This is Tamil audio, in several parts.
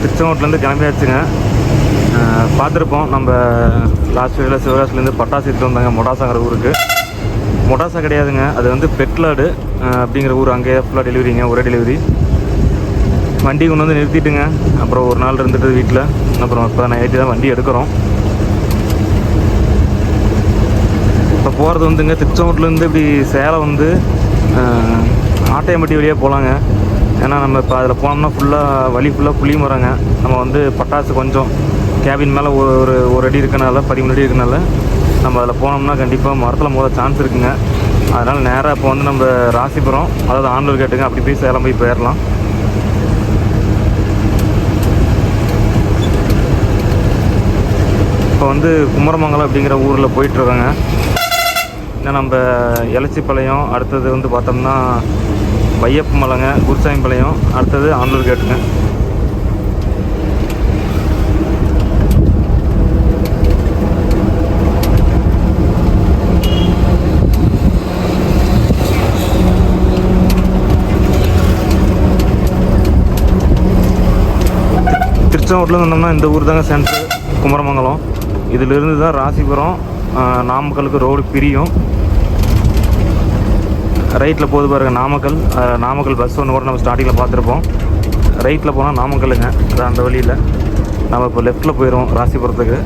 திருச்செங்கோட்டிலேருந்து கிளம்பியாச்சுங்க பார்த்துருப்போம். நம்ம லாஸ்ட் வீடியோவில் சிவகாசிலேருந்து பட்டாசு எடுத்து வந்தாங்க. மொடாசாங்கிற ஊருக்கு. மொடாசா கிடையாதுங்க. அது வந்து பெட்லாடு அப்படிங்கிற ஊர். அங்கேயே ஃபுல்லாக டெலிவரிங்க ஒரே டெலிவரி வண்டி கொண்டு வந்து நிறுத்திட்டுங்க. அப்புறம் ஒரு நாள் இருந்துட்டு வீட்டில் அப்புறம் இப்போ நைட்டு தான் வண்டி எடுக்கிறோம். இப்போ போகிறது வந்துங்க. திருச்செங்கோட்டிலேருந்து இப்படி சேலம் வந்து ஆட்டையம்பட்டி வழியாக போகலாங்க ஏன்னா நம்ம இப்போ அதில் போனோம்னா ஃபுல்லாக வழி ஃபுல்லாக புளி மரங்க நம்ம வந்து பட்டாசு கொஞ்சம் கேபின் மேலே ஒரு ஒரு அடி இருக்கனால பதிமூணு அடி இருக்கனால நம்ம அதில் போனோம்னா கண்டிப்பாக மரத்தில் மோத சான்ஸ் இருக்குங்க. அதனால் நேராக இப்போ வந்து நம்ம ராசிபுரம் அதாவது ஆண்டூர் கேட்டுங்க அப்படி போய் சேலம் போய் போயிடலாம் இப்போ வந்து குமரமங்கலம் அப்படிங்கிற ஊரில் போயிட்டுருக்கோங்க ஏன்னா நம்ம எலச்சிப்பாளையம் அடுத்தது வந்து பார்த்தோம்னா வையப்ப மலைங்க குருசாமிப்பாளையம் அடுத்தது ஆண்டூர் கேட்டுங்க. திருச்செங்கோட்டில் வந்தோம்னா இந்த ஊர் தாங்க சென்ட்ரு குமரமங்கலம். இதிலிருந்து தான் ராசிபுரம் நாமக்கலுக்கு ரோடு பிரியும். ரைட்டில் போது பாருங்க நாமக்கல். நாமக்கல் பஸ் ஒன்று கூட நம்ம ஸ்டார்டிங்கில் பார்த்துருப்போம். ரைட்டில் போனால் நாமக்கலுங்க அதான் அந்த வழியில். நம்ம இப்போ லெஃப்ட்டில் போயிடுவோம் ராசிபுரத்துக்கு.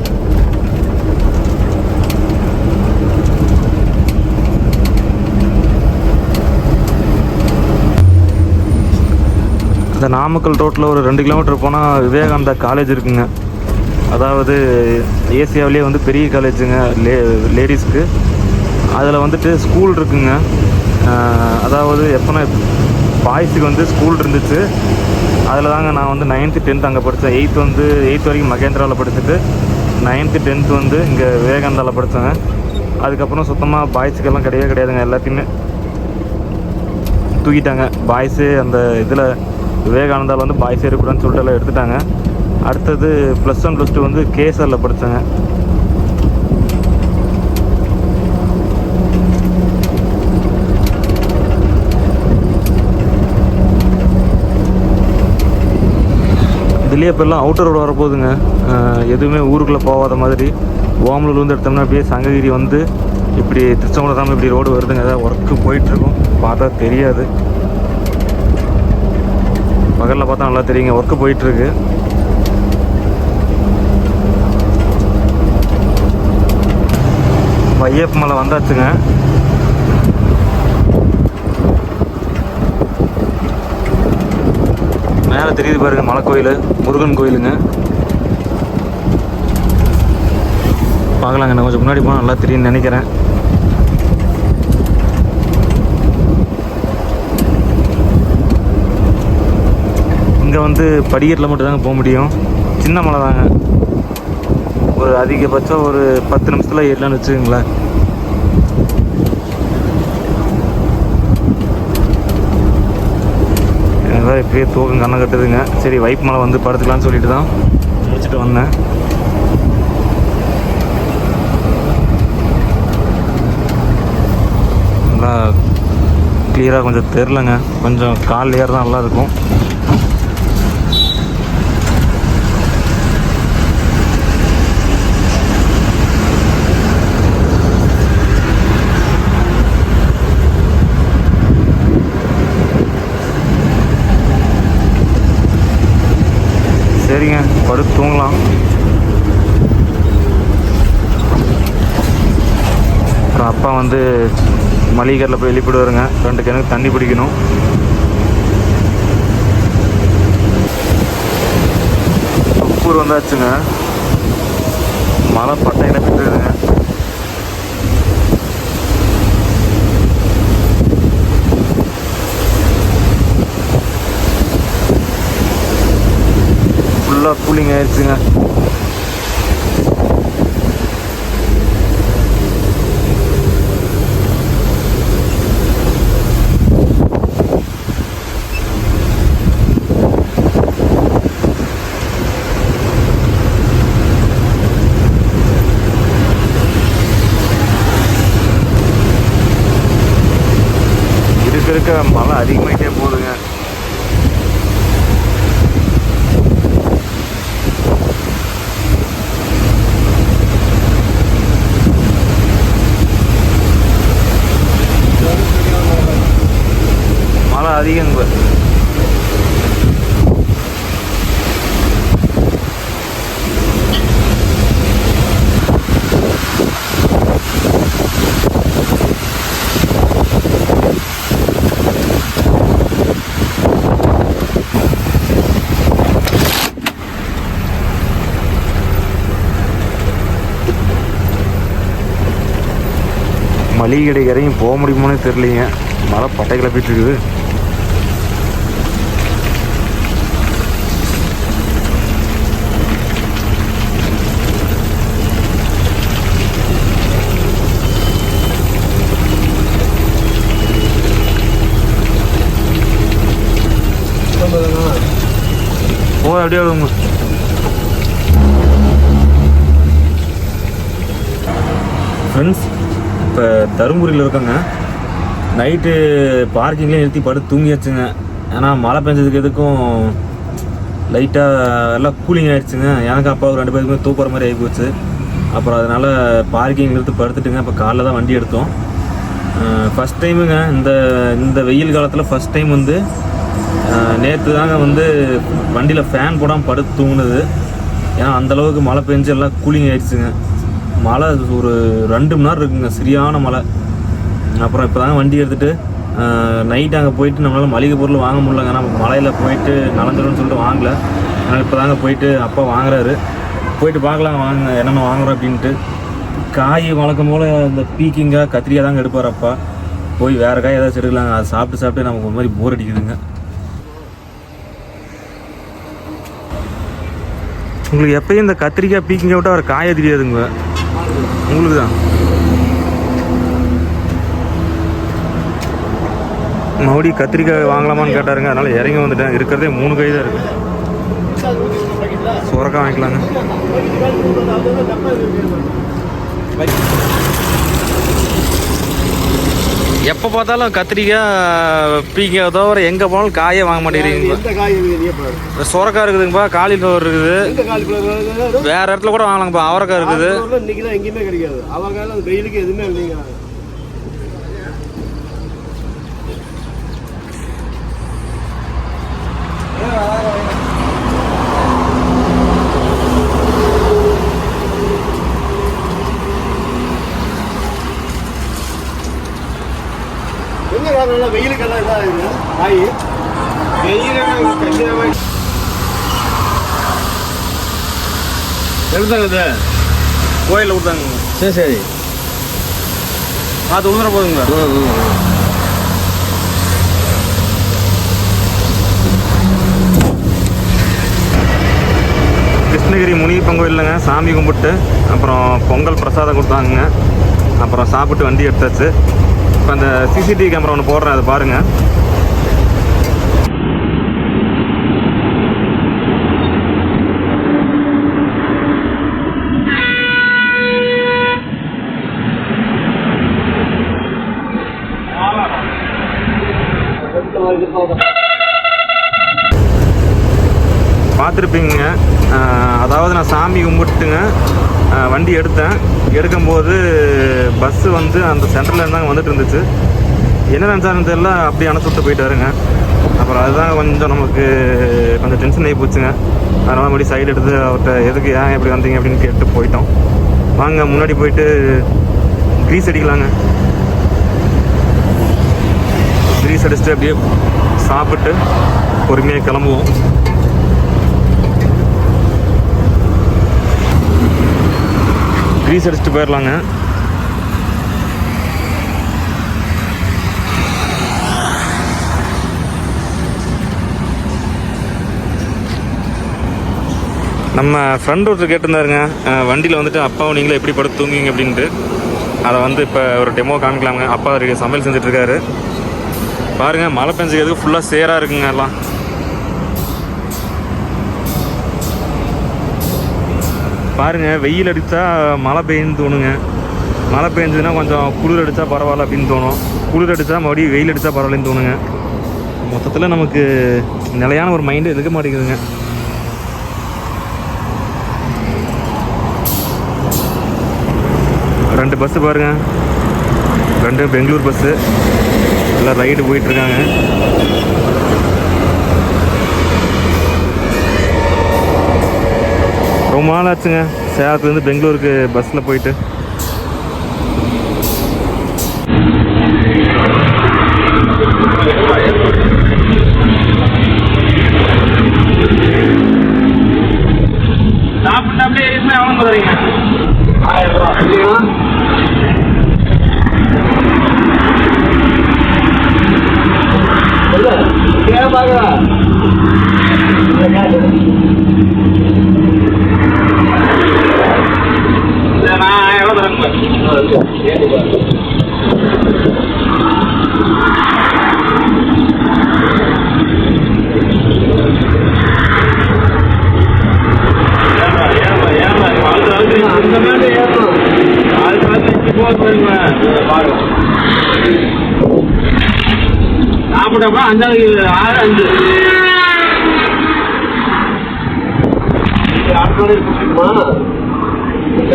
இந்த நாமக்கல் ரோட்டில் ஒரு ரெண்டு கிலோமீட்டர் போனால் விவேகானந்தா காலேஜ் இருக்குங்க. அதாவது ஏசியாவிலேயே வந்து பெரிய காலேஜுங்க லே லேடிஸ்க்கு அதில் வந்துட்டு ஸ்கூல் இருக்குங்க. அதாவது எப்போனா பாய்ஸுக்கு வந்து ஸ்கூல் இருந்துச்சு. அதில் தாங்க நான் வந்து நைன்த்து டென்த் அங்கே படித்தேன் எயித்து வந்து எயித் வரைக்கும் மகேந்திராவில் படிச்சுட்டு நைன்த்து டென்த்து வந்து இங்கே விவேகானந்தாவில் படித்தேங்க அதுக்கப்புறம் சுத்தமாக பாய்ஸுக்கெல்லாம் கிடையவே கிடையாதுங்க எல்லாத்தையுமே தூக்கிட்டாங்க. பாய்ஸு அந்த இதில் விவேகானந்தாவில் வந்து பாய்ஸ் இருக்கக்கூடாதுன்னு சொல்லிட்டு எல்லாம் எடுத்துட்டாங்க. அடுத்தது ப்ளஸ் ஒன் ப்ளஸ் டூ வந்து கேஎஸ்ஆரில் படித்தேங்க இதுலேயே இப்போல்லாம் அவுட்டர் ரோடு வரப்போகுதுங்க. எதுவுமே ஊருக்குள்ளே போகாத மாதிரி ஓமலூர்லேருந்து எடுத்தோம்னா அப்படியே சங்ககிரி வந்து இப்படி திருச்செங்கோடு தான் இப்படி ரோடு வருதுங்க. ஏதாவது ஒர்க்கு போயிட்டுருக்கும். பார்த்தா தெரியாது. பகலில் பார்த்தா நல்லா தெரியுங்க. ஒர்க்கு போயிட்டுருக்கு. வையப்ப மலை வந்தாச்சுங்க. மேலே தெரியுது பாருங்க மலை கோயில் முருகன் கோயிலுங்க. பார்க்கலாங்க நான் கொஞ்சம் முன்னாடி போனால் நல்லா தெரியும்னு நினைக்கிறேன். இங்கே வந்து படிக்கட்டில் மட்டும் தாங்க போக முடியும். சின்ன மலை தாங்க ஒரு அதிகபட்சம் ஒரு பத்து நிமிஷத்தில் ஏறலான்னு வச்சுக்கோங்களேன். எனக்கு தான் இப்படியே தூக்கம் கண்ணை கட்டுதுங்க. சரி வைப் மலை வந்து படுத்துக்கலாம்னு சொல்லிட்டு தான் முடிச்சுட்டு வந்தேன். நல்லா கிளியராக கொஞ்சம் தெரிலங்க கொஞ்சம் கால் ஏற தான் நல்லா இருக்கும். சரிங்க தூங்கலாம். அப்புறம் அப்பா வந்து மளிகைக்கரில் போய் வெளிப்படுவாருங்க ரெண்டு கிணக்கு தண்ணி பிடிக்கணும். உப்பூர் வந்தாச்சுங்க. மழை பட்டை இழப்பிட்டுருங்க ஃபுல்லாக கூலிங் ஆயிடுச்சுங்க மழை அதிகம் இப்போ மளிகை கடைக்கு போக முடியுமோனே தெரிலிங்க மழை பட்டை கிளப்பிட்டு இருக்குது. அப்படியே ஃப்ரெண்ட்ஸ் இப்போ தருமபுரியில் இருக்கோங்க. நைட்டு பார்க்கிங்லேயே நிறுத்தி படுத்து தூங்கியாச்சுங்க. ஏன்னா மழை பெஞ்சதுக்கு எதுக்கும் லைட்டாக எல்லாம் கூலிங் ஆகிடுச்சுங்க எனக்கு அப்பாவுக்கு ரெண்டு பேருக்குமே தூக்குற மாதிரி ஆகி போச்சு. அப்புறம் அதனால் பார்க்கிங் நிறுத்தி படுத்துட்டுங்க. இப்போ காலைல தான் வண்டி எடுத்தோம். ஃபஸ்ட் டைமுங்க இந்த இந்த வெயில் காலத்தில் ஃபஸ்ட் டைம் வந்து நேற்று தாங்க வந்து வண்டியில் ஃபேன் போடாமல் படுத்து தூங்குனது. ஏன்னா அந்தளவுக்கு மழை பெஞ்சு எல்லாம் கூலிங் ஆயிடுச்சுங்க. மழை ஒரு ரெண்டு மணி நேரம் இருக்குங்க சரியான மழை. அப்புறம் இப்போ தாங்க வண்டி எடுத்துகிட்டு நைட் அங்கே போயிட்டு நம்மளால் மளிகை பொருள் வாங்க முடியலங்க. நம்ம மழையில் போயிட்டு நலந்துரும்னு சொல்லிட்டு வாங்கல. அதனால் இப்போ தாங்க போயிட்டு அப்பா வாங்குறாரு. போயிட்டு பார்க்கலாம் வாங்க என்னென்ன வாங்குறோம் அப்படின்ட்டு. காய் வழக்கம் போல் இந்த பீக்கிங்காக கத்திரிக்காய் தாங்க எடுப்பார் அப்பா. போய் வேறு காய் ஏதாச்சும் எடுக்கலாங்க. அதை சாப்பிட்டு சாப்பிட்டு நமக்கு ஒரு மாதிரி போர் அடிக்குதுங்க. உங்களுக்கு எப்பயும் இந்த கத்திரிக்காய் பீக்கிங்க விட்டு அவர் காய தெரியாதுங்க. உங்களுக்கு தான் மறுபடியும் கத்திரிக்காய் வாங்கலாமான்னு கேட்டாருங்க. அதனால இறங்கி வந்துட்டேன். இருக்கிறதே மூணு கை தான் இருக்கு. சுரக்காய் வாங்கிக்கலாங்க. எப்போ பார்த்தாலும் கத்திரிக்காய் பீக்கிங்காய் தவிர எங்கே போனாலும் காயே வாங்க மாட்டேங்கிறீங்க. சுரக்காய் இருக்குதுங்கப்பா காலிஃப்ளவர் இருக்குது. வேற இடத்துல கூட வாங்கலாங்கப்பா அவரைக்காய் இருக்குது. எங்கேயுமே கிடைக்காது. அந்த வெயிலுக்கு எதுவுமே இல்லைங்க. எங்க நல்லா வெயிலுக்கெல்லாம் இதாகுது காய் வெயில் கண்டிப்பாக எடுத்தாங்க இது. கோயிலில் கொடுத்தாங்க. சரி சரி. பார்த்து உழுந்துற போதுங்க. கிருஷ்ணகிரி முனியப்பன் கோயிலுங்க சாமி கும்பிட்டு அப்புறம் பொங்கல் பிரசாதம் கொடுத்தாங்க அப்புறம் சாப்பிட்டு வண்டி எடுத்தாச்சு. இப்போ அந்த சிசிடிவி கேமரா ஒன்று போடுறேன் அதை பாருங்கள் பார்த்துருப்பீங்க. அதாவது நான் சாமி கும்பிட்டுங்க வண்டி எடுத்தேன். எடுக்கும்போது பஸ்ஸு வந்து அந்த சென்டரில் இருந்தாங்க வந்துட்டு இருந்துச்சு. என்ன நினச்சாருன்னு தெரியல அப்படியே அனுப்பிச்சு போயிட்டாருங்க. அப்புறம் அதுதான் கொஞ்சம் நமக்கு கொஞ்சம் டென்ஷன் ஆகி போச்சுங்க. அதனால் மறுபடியும் சைடு எடுத்து அவர்கிட்ட எதுக்கு ஏன் எப்படி வந்தீங்க? அப்படின்னு கேட்டு போயிட்டோம். வாங்க முன்னாடி போயிட்டு க்ரீஸ் அடிக்கலாங்க. க்ரீஸ் அடிச்சுட்டு அப்படியே சாப்பிட்டு பொறுமையாக கிளம்புவோம். க்ரீஸ் அடிச்சுட்டு போயிடலாங்க நம்ம ஃப்ரெண்ட் ஒருத்தர் கேட்டிருந்தாருங்க. வண்டியில் வந்துட்டு அப்பாவை நீங்களே எப்படி படுத்து தூங்குவீங்க அப்படின்ட்டு. அதை வந்து இப்போ ஒரு டெமோ காமிக்கலாமுங்க. அப்பா சமையல் செஞ்சுட்ருக்காரு பாருங்கள் பாருங்க மழை பெஞ்சதுக்கு ஃபுல்லாக சேராக இருக்குங்க எல்லாம். பாருங்க வெயில் அடித்தா மழை பெய்யுன்னு தோணுங்க. மழை பெஞ்சதுன்னா கொஞ்சம் குளிர் அடித்தா பரவாயில்ல அப்படின்னு தோணும். குளிர் அடித்தா மறுபடியும் வெயில் அடித்தா பரவாயில்லன்னு தோணுங்க. மொத்தத்தில் நமக்கு நிலையான ஒரு மைண்டு இருக்க மாட்டேங்குதுங்க. ரெண்டு பஸ்ஸு பாருங்க. ரெண்டு பெங்களூர் பஸ்ஸு எல்லாம் ரைடு போயிட்டுருக்காங்க ரொம்ப நாள் ஆச்சுங்க. சேலத்துலேருந்து பெங்களூருக்கு பஸ்ஸில் போயிட்டு. சாப்பிட்டப்ப அஞ்சாவது ஆறு அஞ்சு.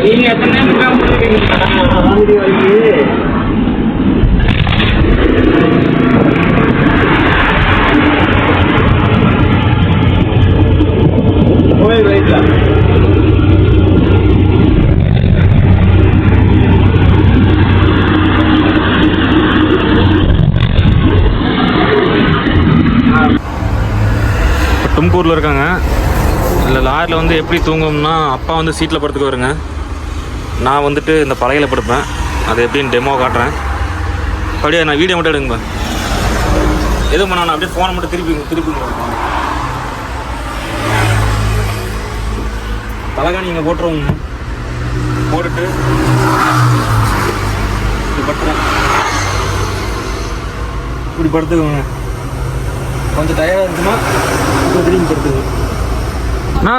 நீங்க எத்தனை நேரம் முடிச்சிருக்கீங்க வரைக்கும் கோயில் ரைட்ல இப்போ இருக்காங்க. இல்லை லாரியில் வந்து எப்படி தூங்கும்னா அப்பா வந்து சீட்டில் படுத்துக்க வருங்க நான் வந்துட்டு இந்த பலகையில் படுப்பேன். அது எப்படின்னு டெமோ காட்டுறேன். அப்படியே நான் வீடியோ மட்டும் எடுங்கப்பா எதுவும் பண்ண நான் அப்படியே ஃபோனை மட்டும் திருப்பி திருப்பி பலகா நீங்கள் போட்டுருவோம். போட்டுட்டு இப்படி படுத்துறேன் இப்படி படுத்துக்கோங்க. கொஞ்சம் டயர்டாக இருக்குமா? ஆ.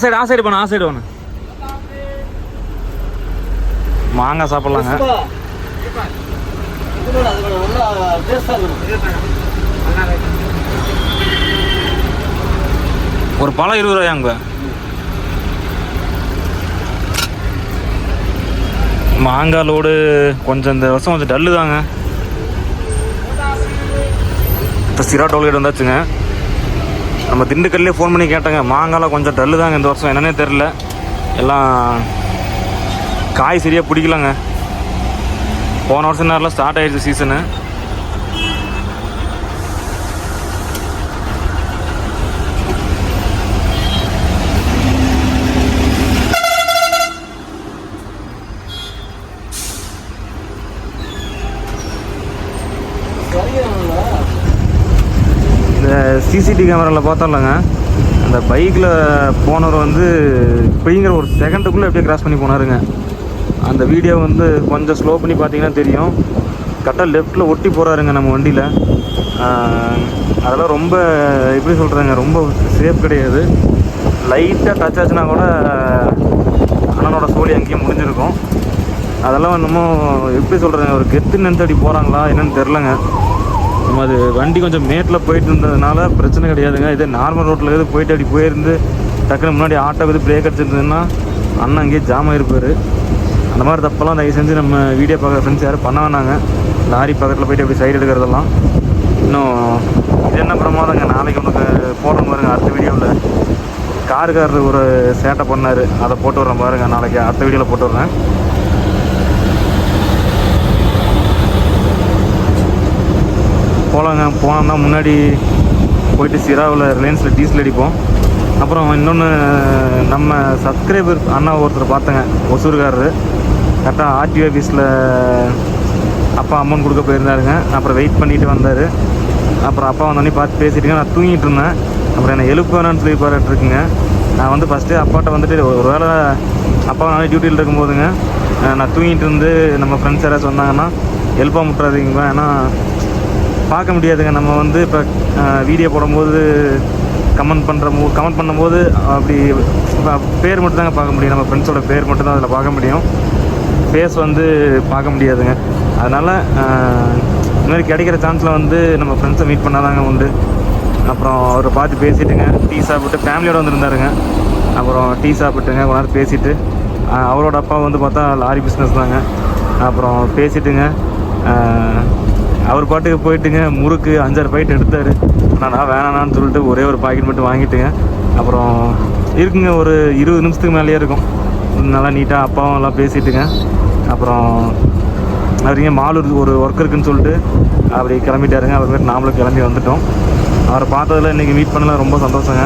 சைடு ஆ சைடு போண்ணா ஆ சைடு மாங்காய் சாப்பிட்லாங்க. ஒரு பழம் இருபது ரூபாயாங்க. மாங்காய் லோடு கொஞ்சம் இந்த வருஷம் கொஞ்சம் டல்லு தாங்க. இப்போ சிரா டோல்கேட் வந்தாச்சுங்க. நம்ம திண்டுக்கல்லே ஃபோன் பண்ணி கேட்டேங்க. மாங்காலாம் கொஞ்சம் டல்லு தாங்க இந்த வருஷம். என்னன்னே தெரில எல்லாம் காய் சரியாக பிடிக்கலங்க. போன வருஷம் நேரில் ஸ்டார்ட் ஆகிடுச்சு சீசனு சிசிடி சிசிடிவி கேமராவில் பார்த்தோம்லங்க அந்த பைக்கில் போனவர் வந்து இப்படிங்கிற ஒரு செகண்டுக்குள்ளே எப்படியே கிராஸ் பண்ணி போனாருங்க. அந்த வீடியோ வந்து கொஞ்சம் ஸ்லோ பண்ணி பார்த்தீங்கன்னா தெரியும். கரெக்டாக லெஃப்ட்டில் ஒட்டி போகிறாருங்க நம்ம வண்டியில். அதெல்லாம் ரொம்ப எப்படி சொல்கிறாங்க ரொம்ப சேஃப் கிடையாது. லைட்டாக டச் ஆச்சுன்னா கூட அண்ணனோட சோழி அங்கேயும் முடிஞ்சிருக்கும். அதெல்லாம் இன்னமும் எப்படி சொல்கிறாங்க ஒரு கெத்து நினைச்சு போகிறாங்களா என்னன்னு தெரிலங்க நம்ம அது வண்டி கொஞ்சம் மேட்டில் போயிட்டு இருந்ததுனால பிரச்சனை கிடையாதுங்க. இதே நார்மல் ரோட்டில் எது போயிட்டு அப்படி போயிருந்து டக்குனு முன்னாடி ஆட்டோ எது பிரேக் அடிச்சிருந்ததுன்னா அண்ணன் அங்கேயே ஜாம் ஆகிருப்பார் அந்த மாதிரி தப்பெல்லாம் தயவு செஞ்சு நம்ம வீடியோ பார்க்குற ஃப்ரெண்ட்ஸ் யாரும் பண்ண வேணாங்க. லாரி பக்கத்தில் போயிட்டு அப்படி சைடு எடுக்கிறதெல்லாம். இன்னும் இது என்ன பிரமாதங்க நாளைக்கு உனக்கு போடுறோம் பாருங்க அடுத்த வீடியோவில் காருக்காரர் ஒரு சேட்டை பண்ணார். அதை போட்டு விட்றேன் பாருங்க நாளைக்கு அடுத்த வீடியோவில் போட்டு விட்றேன். போகலாங்க போனோம்னா முன்னாடி போயிட்டு சிராவில் ரிலையன்ஸில் டீசல் அடிப்போம். அப்புறம் இன்னொன்று நம்ம சப்ஸ்கிரைபர் அண்ணா ஒருத்தர் பார்த்தேங்க ஒசூர்காரரு. கரெக்டாக ஆர்டிஓ ஆஃபீஸில் அப்பா அமௌண்ட் கொடுக்க போயிருந்தாருங்க. அப்புறம் வெயிட் பண்ணிட்டு வந்தார். அப்புறம் அப்பா வந்தோடனே பார்த்து பேசிட்டுங்க நான் தூங்கிட்டு இருந்தேன். அப்புறம் என்னை எழுப்பு வேணான்னு சொல்லி பாராட்டிருக்குங்க நான் வந்து ஃபஸ்ட்டு அப்பாட்ட வந்துட்டு ஒரு வேளை அப்பா நாளே டியூட்டியில் இருக்கும்போதுங்க நான் தூங்கிட்டு இருந்து நம்ம ஃப்ரெண்ட்ஸ் யாராவது சொன்னாங்கன்னா எழுப்பா முட்டுறாதீங்க ஏன்னா பார்க்க முடியாதுங்க. நம்ம வந்து இப்போ வீடியோ போடும்போது கமெண்ட் பண்ணுற மோ கமெண்ட் பண்ணும்போது அப்படி பேர் மட்டும் தாங்க பார்க்க முடியும். நம்ம ஃப்ரெண்ட்ஸோட பேர் மட்டும் தான் அதில் பார்க்க முடியும். ஃபேஸ் வந்து பார்க்க முடியாதுங்க. அதனால் இந்தமாதிரி கிடைக்கிற சான்ஸில் வந்து நம்ம ஃப்ரெண்ட்ஸை மீட் பண்ணாதாங்க உண்டு. அப்புறம் அவரை பார்த்து பேசிட்டுங்க. டீ சாப்பிட்டு ஃபேமிலியோடு வந்திருந்தாருங்க. அப்புறம் டீ சாப்பிட்டுங்க. கொஞ்ச நேரம் பேசிவிட்டு அவரோட அப்பா வந்து பார்த்தா லாரி பிஸ்னஸ் தாங்க. அப்புறம் பேசிட்டுங்க. அவர் பாட்டுக்கு போயிட்டுங்க முறுக்கு அஞ்சாறு பாக்கெட் எடுத்தார். ஆனால் நான் வேணான்னு சொல்லிட்டு ஒரே ஒரு பாக்கெட் மட்டும் வாங்கிட்டுங்க. அப்புறம் இருக்குங்க ஒரு இருபது நிமிஷத்துக்கு மேலேயே இருக்கும். நல்லா நீட்டாக அப்பாவும் எல்லாம் பேசிட்டுங்க. அப்புறம் அவருங்க மாலூர் ஒரு ஒர்க் இருக்குன்னு சொல்லிட்டு அப்படி கிளம்பிட்டாருங்க. அப்புறமேட்டு நாமளும் கிளம்பி வந்துட்டோம். அவரை பார்த்ததில் இன்றைக்கி மீட் பண்ணலாம் ரொம்ப சந்தோஷங்க.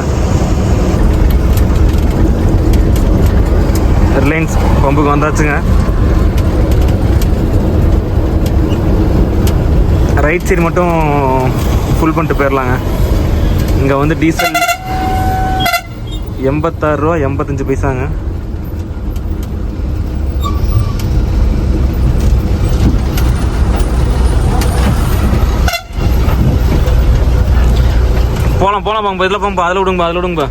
ரிலையன்ஸ் பம்புக்கு வந்தாச்சுங்க. ரைட் சைடு மட்டும் ஃபுல் பண்ணிட்டு போயிடலாங்க இங்கே வந்து டீசல் எண்பத்தாறு ரூபா எண்பத்தஞ்சு பைசாங்க. போகலாம் போகலாம் பாங்க இதில் போங்கப்பா அதில் விடுங்கப்பா அதில் விடுங்கப்பா.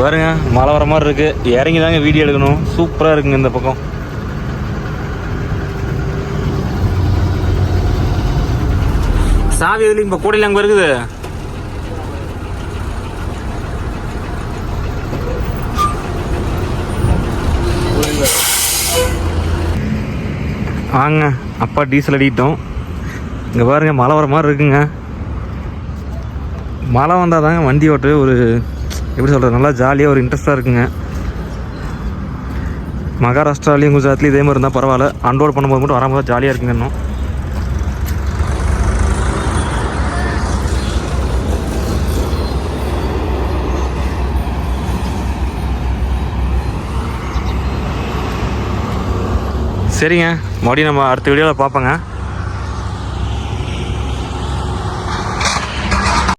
பாருங்க மழை வர மாதிரி இருக்குது இறங்கி தாங்க வீடியோ எடுக்கணும். சூப்பராக இருக்குங்க இந்த பக்கம். சாவி எதுலையும் இப்போ கூடையில் அங்கே இருக்குது? வாங்க அப்பா டீசல் அடிக்கிட்டோம். இங்கே பாருங்க மழை வர மாதிரி இருக்குங்க. மழை வந்தால் தாங்க வண்டி ஓட்டு ஒரு எப்படி சொல்கிறது நல்லா ஜாலியாக ஒரு இன்ட்ரெஸ்ட்டாக இருக்குங்க. மகாராஷ்டிராலையும் குஜராத்லேயும் இதே மாதிரி இருந்தால் பரவாயில்ல. அன்ரோல் பண்ணும்போது மட்டும் வரும்போது ஜாலியாக இருக்குங்க இன்னும். சரிங்க. மறுபடியும் நம்ம அடுத்த வீடியோவில் பார்ப்போங்க.